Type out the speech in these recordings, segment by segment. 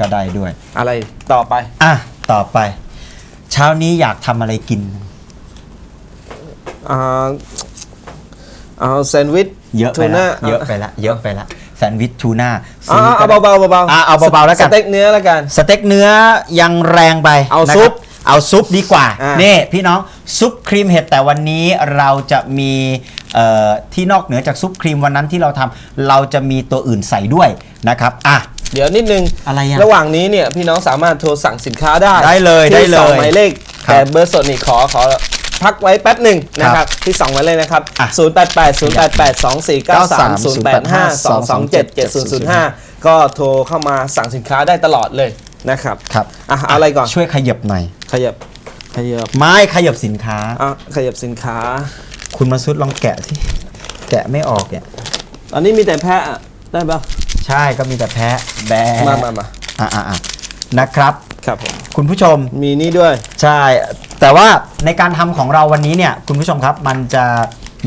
ก็ได้ด้วย อะไรต่อไป อะ ต่อไป เช้านี้อยากทำอะไรกิน อ่าเอาแซนด์วิชเยอะไปทูละน่าเยอะไปละ เยอะไปละแซนด์วิชทูน่าอ่าเอาเบาๆเบาๆอะเอาเบาๆแล้วกัน สเต็กเนื้อแล้วกัน สเต็กเนื้อยังแรงไปเอานะครับซุปเอาซุปดีกว่า อะนี่พี่น้องซุปครีมเห็ดแต่วันนี้เราจะมีเอ่อที่นอกเหนือจากซุปครีมวันนั้นที่เราทำเราจะมีตัวอื่นใส่ด้วยนะครับ อะ เดี๋ยวนิดนึงอะไรอะระหว่างนี้เนี่ยพี่น้องสามารถโทรสั่งสินค้าได้ได้เลยที่ได้เลยสองหมายเลขครับแต่เบอร์สดนี่ขอขอพักไว้แป๊บหนึ่งนะคครัรับบที่สองหมายเลขนะครับ อะ0 8 8 0 8 8 2 4 9 3 0 8 5 2 2 7 7 0 0 5 ก็โทรเข้ามาสั่งสินค้าได้ตลอดเลยนะครับครับ อะเอาอะไรก่อนช่วยขยับหน่อย ขยับขยับไม่ขยับสินค้า อะขยับสินค้า คุณมาซุดลองแกะที่แกะไม่ออกเนี่ย อันนี้มีแต่แพะอะได้ปะ ใช่ก็มีแต่แพะแบะมามามาอะอะอะนะครับ ครับผมคุณผู้ชมมีนี่ด้วย ใช่ แต่ว่าในการทำของเราวันนี้เนี่ยคุณผู้ชมครับมันจะ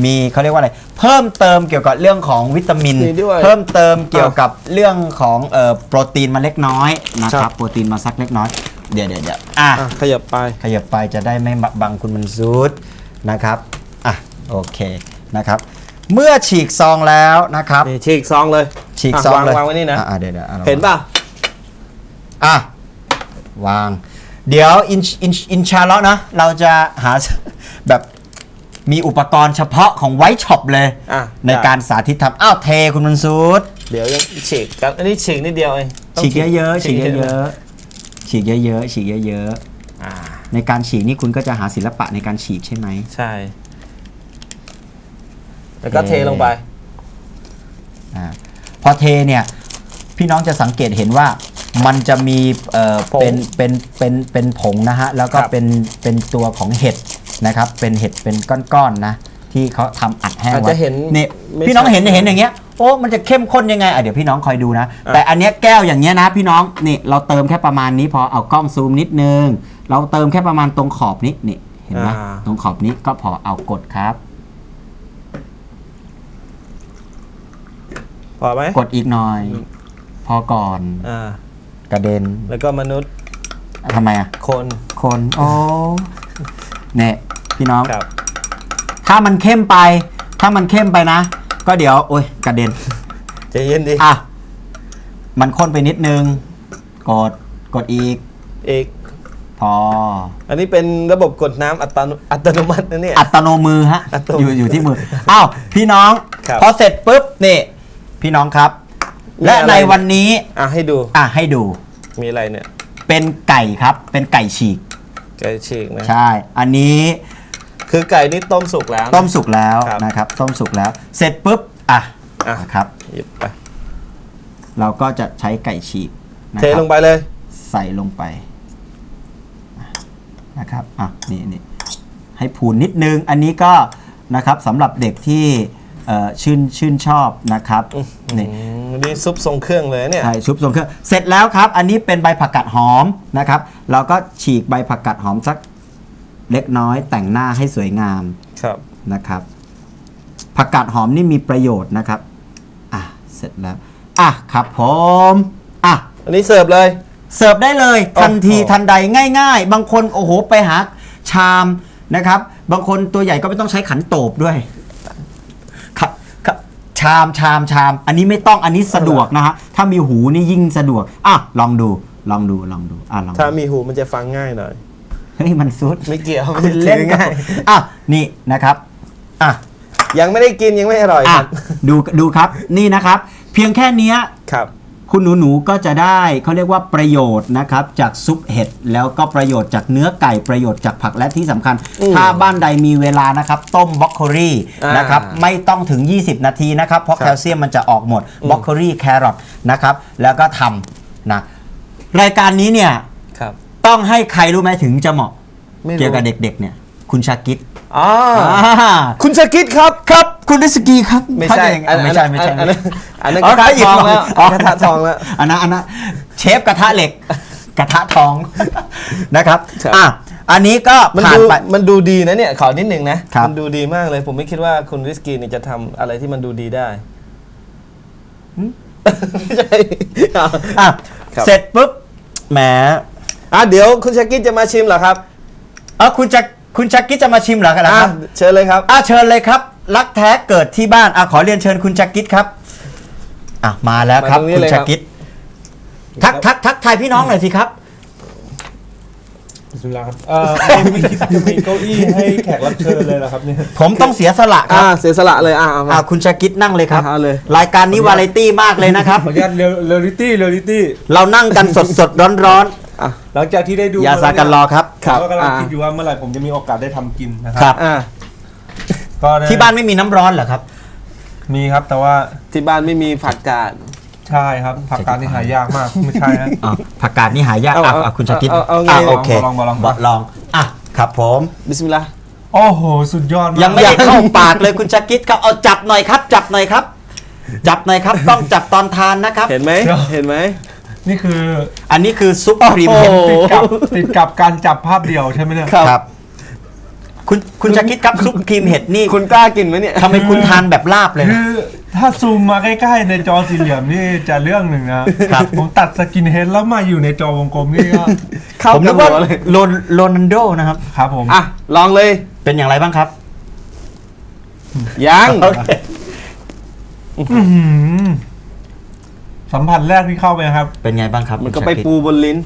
มีเขาเรียกว่าอะไร เพิ่มเติมเกี่ยวกับเรื่องของวิตามิน มีด้วยเพิ่มเติมเกี่ยวกับเรื่องของเอ่อโปรตีนมาเล็กน้อยนะคครัรับ บโปรตีนมาสักเล็กน้อยเดี๋ยวเดี๋ยวเดี๋ยวอะ อะขยับไป ขยับไปจะได้ไม่บังคุณมันซูดนะครับ อะ โอเคนะครับ เมื่อฉีกซองแล้วนะครับ นี่ฉีกซองเลยฉีกะซองวางเลยวางไว้นี่นะ อะอะเดี๋ยวเดี๋ยวอะราเห็นป่ะ อะ วาง เดี๋ยวอินอินอินชาแล้วนะ เราจะหา แบบมีอุปกรณ์เฉพาะของไวท์ช็อปเลย อะในได้ การสาธิตทำอ้าวเทคุณมันซูดเดี๋ยวยังฉีกกันอันนี้ฉีกนิดเดียวเองต้องฉีกเยอะๆฉีกเยอะๆฉีกเยอะๆฉีกเยอะอ่าๆในการฉีกนี่คุณก็จะหาศิลปะในการฉีกใช่ไหมใช่ แล้วก็เทลงไป อ่าพอเทเนี่ยพี่น้องจะสังเกตเห็นว่ามันจะมีเอ่อผงเป็นเป็นเป็นเป็นผงนะฮะแล้วก็ครับเป็นเป็นตัวของเห็ดนะครับ เป็นเห็ดเป็นก้อนๆนะ ที่เขาทำอัดแห้งอาจไว้จะเห็นนี่ไม่พี่น้องชัด เห็นเห็นอย่างเงี้ยโอ้มันจะเข้มข้นยังไงอะเดี๋ยวพี่น้องคอยดูนะอะแต่อันเนี้ยแก้วอย่างเงี้ยนะ พี่น้องนี่เราเติมแค่ประมาณนี้พอเอากล้องซูมนิดนึง เราเติมแค่ประมาณตรงขอบนี้นี่เห็นไหมตรงขอบนี้ก็พอเอากดครับ พอไหมกดอีกหน่อย พอก่อนอ่ากระเด็น แล้วก็มนุษย์ทำไมอะ คนคนโอ้เนี่ยพี่น้อง ครับ ถ้ามันเข้มไป ถ้ามันเข้มไปนะ ก็เดี๋ยว โอ้ยกระเด็นใจเย็นดิอะมันข้นไปนิดนึง กดกดอีกเอกพอ อันนี้เป็นระบบกดน้ำอัตโนอัตโนมัตินะเนี่ย อัตโนมือฮะอัตโนอยู่อยู่ที่มือ อ้าว พี่น้องครับพอเสร็จปุ๊บนี่ พี่น้องครับ มีและอะไร ในวันนี้อะให้ดูอะให้ดูมีอะไรเนี่ยเป็นไก่ครับ เป็นไก่ฉีก ไก่ฉีกนะใช่ อันนี้คือไก่นี่ต้มสุกแล้วนะ ต้มสุกแล้วครับ นะครับ ต้มสุกแล้ว เสร็จปุ๊บอะอะนะครับ หยิบไปเราก็จะใช้ไก่ฉีกนะเทครับลงไปเลย ใส่ลงไปนะครับอะนี่นี่ให้พูนนิดนึง อันนี้ก็นะครับสำหรับเด็กที่ เอ่อชื่นชื่นชอบนะครับนี่อืมนี่ซุปทรงเครื่องเลยเนี่ย ใช่ชุบทรงเครื่องเสร็จแล้วครับ อันนี้เป็นใบผักกาดหอมนะครับ เราก็ฉีกใบผักกาดหอมสักเล็กน้อยแต่งหน้าให้สวยงามครับ นะครับ ผักกาดหอมนี่มีประโยชน์นะครับ อะเสร็จแล้ว อะครับผมอะอันนี้เสิร์ฟเลย เสิร์ฟได้เลยโอ้โหทันทีทันใดง่าย ๆ บางคนโอ้โหไปหาชามนะครับ บางคนตัวใหญ่ก็ไม่ต้องใช้ขันโตบด้วยครับครับ ชามชามชาม อันนี้ไม่ต้องอันนี้สะดวกนะฮะ ถ้ามีหูนี่ยิ่งสะดวก อะ ลองดูลองดูลองดูอะลองดูถ้ามีหูมันจะฟังง่ายหน่อย เฮ้ย มันซุดไม่เกี่ยวคุณเล่นถือกับง่ายอะ นี่นะครับ อะ ยังไม่ได้กินยังไม่อร่อยคอะรับ ดูดูครับนี่นะครับ เพียงแค่เนี้ย ครับ คุณหนู ๆ ก็จะได้เขาเรียกว่าประโยชน์นะครับ จากซุปเห็ดแล้วก็ประโยชน์จากเนื้อไก่ประโยชน์จากผักและที่สำคัญอืมถ้าบ้านใดมีเวลานะครับต้มบล็อกโคลี่อ่านนะครับไม่ต้องถึง 20 นาทีนะครับ เพราะครับ แคลเซียมมันจะออกหมดอืมบล็อกโคลี่แครอทนะครับ แล้วก็ทำนะรายการนี้เนี่ยครับ ต้องให้ใครรู้ไหมถึงจะเหมาะไม่รู้ เกี่ยวกับเด็กๆเนี่ย คุณชากิดอ๋ออ่าคุณชาคิดครับครับ คุณดิสกีครับไม่เข้าใช่ใจยังไงไม่ใช่ไม่ใช่อันนั้นอันนั้นอ๋กอระทะเขาหยิทบองมาแล้วอ๋อกระทะทองแล้วอันนั้นอันนั้นเชฟกระทะเหล็ก กระทะทองนะครับครับอะอันนี้ก็มันผ่านดูไปมันดูดีนะเนี่ยขอนิดหนึ่งนะครับมันดูดีมากเลยผมไม่คิดว่าคุณริสกีนี่จะทำอะไรที่มันดูดีได้ไม่ใช่อะครับเสร็จปุ๊บแหมอะเดี๋ยวคุณชากิดจะมาชิมเหรอครับเออคุณจะ คุณชักกี้จะมาชิมเหรอครับอะเชิญเลยครับ อะเชิญเลยครับ รักแท้เกิดที่บ้านอะขอเรียนเชิญคุณชักกี้ครับอะมาแล้วครับมาตรงนี้คุณเลยครัชับ กกี้ทักทักทักทายพี่น้องหน่อยสิครับบิสมิลลาห์ครับเอ่อไม่ไม่คิดจะมีเก้าอี้ให้แขกรับเชิญเลยเหรอครับเนี่ย ผมต้องเสียสละคอ่ารับเสียสละเลยอะเอามา อะคุณชักกี้นั่งเลยครับเอาเลย รายการนี้วาไรตี้มากเลยนะครับ ขออนุญาตเรียลลิตี้เรียลลิตี้เรานั่งกันสดสดร้อนร้อน อะ หลังจากที่ได้ดูๆอย่าซากันรอครับ ครับผมก็กำลังอ่า คิดอยู่ว่าเมื่อไหร่ผมจะมีโอกาสได้ทำกินนะคครัรับ อะก็ได้ที่บ้านไม่มีน้ำร้อนเหรอครับ มีครับแต่ว่าที่บ้านไม่มีผักกาดใช่ครับผักกาดนี่หายากมากไม่ใช่ฮะ อะผักกาดนี่หายากเอาอะเอาอะคุณชากิดเอาเอาไงอะโอเคลองลองลองบลองอะครับผม บิสมิลลาห์ โอ้โห สุดยอดมากยังไม่ได้เข้าปากเลยคุณชากิดครับเอาจับหน่อยครับ จับหน่อยครับ จับหน่อยครับต้องจับตอนทานนะครับ เห็นไหมเห็นไหม นี่คืออันนี้คือซุปครีมโอ้เห็ดโหติดกับติดกับการจับภาพเดียวใช่ไหมเนี่ย ครับครับคุณคุณชากิดครับซุปครีมเห็ดนี่คุณกล้ากินไหมเนี่ย ทำไมคุณทานแบบลาบเลยคืนะอถ้าซูมมาใกล้ๆในจอสี่เหลี่ยมนี่จะเรื่องหนึ่งนะครับ ผมตัดสกินเฮดแล้วมาอยู่ในจอวงกลมนี่ก็ เข้าผมกันึบกว่าหัวเลยโรนโรนันโดนะครับ ครับผมอะลองเลยเป็นอย่างไรบ้างครับ ยังโอเคอื้อหือ สัมผัสแรกที่เข้าไปนะครับ เป็นไงบ้างครับมันก็คุณไปชาคิดปูบนลิ้น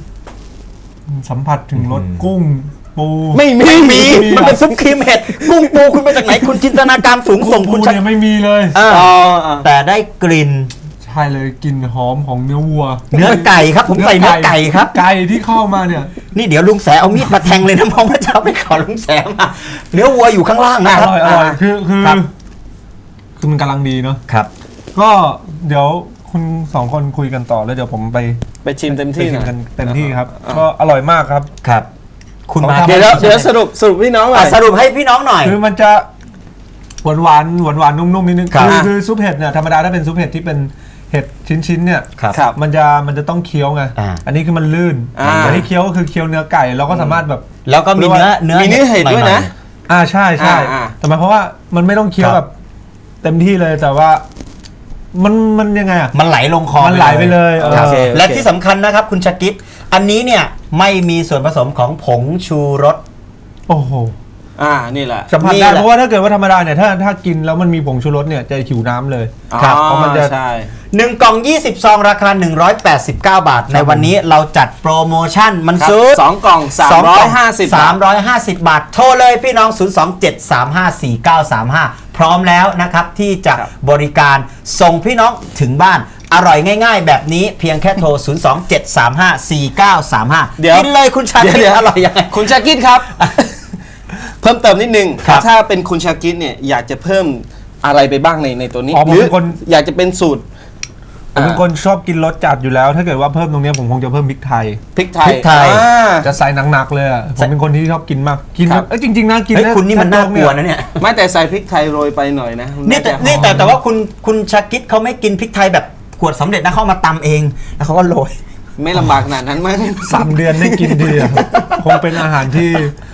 สัมผัสถึงรสกุ้ง ปูไม่มีไม่มีมีมันเป็นซุปครีมเห็ดกุ้งปูคุณไปจากไหน คุณจินตนาการสูงส่งปูคุณชาเนี่ยไม่มีเลยอ่าอ๋ออะแต่ได้กลิ่นใช่เลยกลิ่นหอมของเนื้อวัว เนื้อไก่ครับผมใส่เนื้อไก่ครับ ไก่ที่เข้ามาเนี่ย นี่เดี๋ยวลุงแสเอามีดมาแทงเลยนะมองว่าจะเอาไปขอลุงแสมาเนื้อวัวอยู่ข้างล่างอนะครับร่อยอร่อยคือคือครับคือมันกำลังดีเนาะครับ ก็เดี๋ยว คุณสองคนคุยกันต่อแล้วเดี๋ยวผมไปไปชิมเต็มไปที่กินนะกันเต็มที่ครับอะก็อร่อยมากครับ ครับ คุณมาผมทำเดี๋ยวเดี๋ยวสรุปสรุปพี่น้องหน่อะอย สรุปให้พี่น้องหน่อย คือมันจะหวานหวานหวานหวานๆนุ่มๆนิดนึงครับคือคือซุปเห็ดเนี่ยธรรมดาถ้าเป็นซุปเห็ดที่เป็นเห็ดชิ้นๆเนี่ยครับ ครับ มันจะมันจะต้องเคี้ยวไงอ่า อันนี้คือมันลื่นอ่าอันนี้เคี้ยวก็คือเคี้ยวเนื้อไก่เราก็สามารถแบบ แล้วก็มีเนื้อเนื้อมีเนื้อเห็ดด้วยนะ อ่าใช่ใช่อ่าอ่า แต่หมายความว่ามันไม่ต้องเคี้ยวครับ แบบเต็มที่เลยแต่ว่า มันมันยังไงอะ มันไหลลงคอมันไหลไปเลยเออ ครับโอเคโอเค และที่สำคัญนะครับคุณชากิดอันนี้เนี่ยไม่มีส่วนผสมของผงชูรส โอ้โห อ่านี่แหละสัมผัสนี่ได้แหละเพราะว่าถ้าเกิดว่าธรรมดาเนี่ยถ้าถ้ากินแล้วมันมีผงชูรสเนี่ยจะหิวน้ำเลยครับอ๋อเพราะมันจะใช่หนึ่งกล่อง 20 ซอง ราคา 189 บาท ในวันนี้เราจัดโปรโมชั่นมันครับซื้อสองกล่องสามสองร้กอล่ยห้าสิบสามร้อยห้าสิบบาท โทรเลยพี่น้อง 027354935 พร้อมแล้วนะครับ ที่จะบริการส่งพี่น้องถึงบ้านอร่อยง่ายๆ แบบนี้เพียงแค่โทร 027354935 เดี๋ยวกินเลยคุณชาเดี๋ยวคิดเดี๋ยวอร่อยยังไงคุณชากิดครับ เพิ่มเติมนิดนึง ครับถ้าเป็นคุณชากิดเนี่ยอยากจะเพิ่มอะไรไปบ้างในในตัวนี้อ๋อผมหรือเป็นคน อยากจะเป็นสูตรผมเป็นคนชอบกินรสจัดอยู่แล้ว ถ้าเกิดว่าเพิ่มตรงเนี้ยผมคงจะเพิ่มพริกไทย พริกไทยพริกไทย อ่า จะใส่หนักๆเลยอะผมเป็นคนที่ชอบกินมาก กินครับ เอ้ยจริงๆนะกินเฮ้ยได้คุณนี่มันแค่น่าโจ๊กลัวนะเนี่ย ไม่แต่ใส่พริกไทยโรยไปหน่อยนะนี่แต่าจะนี่แต่หอมแต่ว่าคุณคุณชากิดเขาไม่กินพริกไทยแบบขวดสำเร็จนะเขาเอามาตำเอง แล้วเขาก็โรย ไม่ลำบากขนาดนั้นมั้ง สามเดือนได้กินดีอะคงเป็นอาหารที่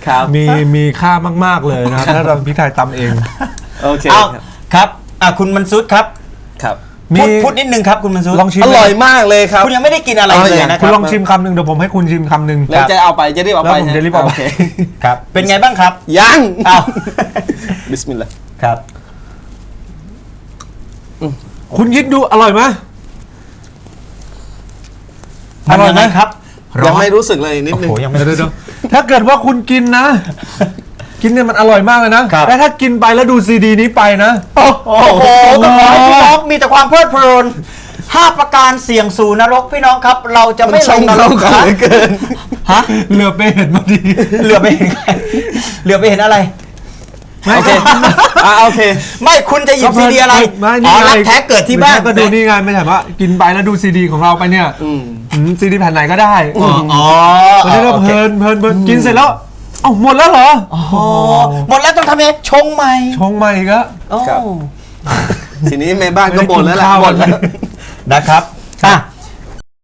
ครับ มีมีค่ามาก ๆ เลยนะครับถ้าเราพริกไทยตำเอง โอเคเอาครับครับอะคุณมันซุดครับครับมี พูดพูดนิดนึงครับคุณมันซุดลองชิมอร่อยมากเลยครับ คุณยังไม่ได้กินอะไรเอาเลยอย่าง นะคคุณรับลองชิมคำหนึ่งเดี๋ยวผมให้คุณชิมคำหนึ่ง แล้วจะเอาไปจะรีบเอาไปแล้วผมจะรีบเอาไป โคครับ เป็นไงบ้างครับยังอ้าวบิสมิลลาห์ครับ คุณคิดดูอร่อยไหม มันยังไงครับยังไม่รู้สึกเลยนิดโอ้นึโหงยังไม่เดี๋ยวเดี๋ยวถ้าเกิดว่าคุณกินนะ กินเนี่ยมันอร่อยมากเลยนะ ครับแต่ถ้ากินไปแล้วดูซีดีนี้ไปนะโอ้โหก็ขอให้พี่น้องมีแต่ความเพลิดเพลินห้าประการเสี่ยงสู่นรกพี่น้องครับ เราจะไม่ลงนรกมันช่องเข้าเหลือเกิน ฮะ เหลือไปเห็นมาดี เหลือไปเห็นใครเหลือไปเห็นอะไร โอเคอ่าโอเค ไม่คุณจะหยิบซีดีอะไรไม่อ๋อนี่ไงรักแท้เกิดที่บ้านไม่ใช่ก็ดูนี่ไงไม่ใช่ว่ากินไปแล้วดูซีดีของเราไปเนี่ยอืมซีดีแผ่นไหนก็ได้อ๋ออ๋อมันจะได้โอเพเคลินเพลินเพลินกินเสร็จแล้วเอ้าหมดแล้วเหรออ๋อหมดแล้วต้องทำยังไงชงใหม่ชงมาอีกแล้วโอ้ ครับ ทีนี้แม่บ้านก็บ่นแล้วล่ะไม่ได้กินข้าว บ่นแล้วนะครับอะ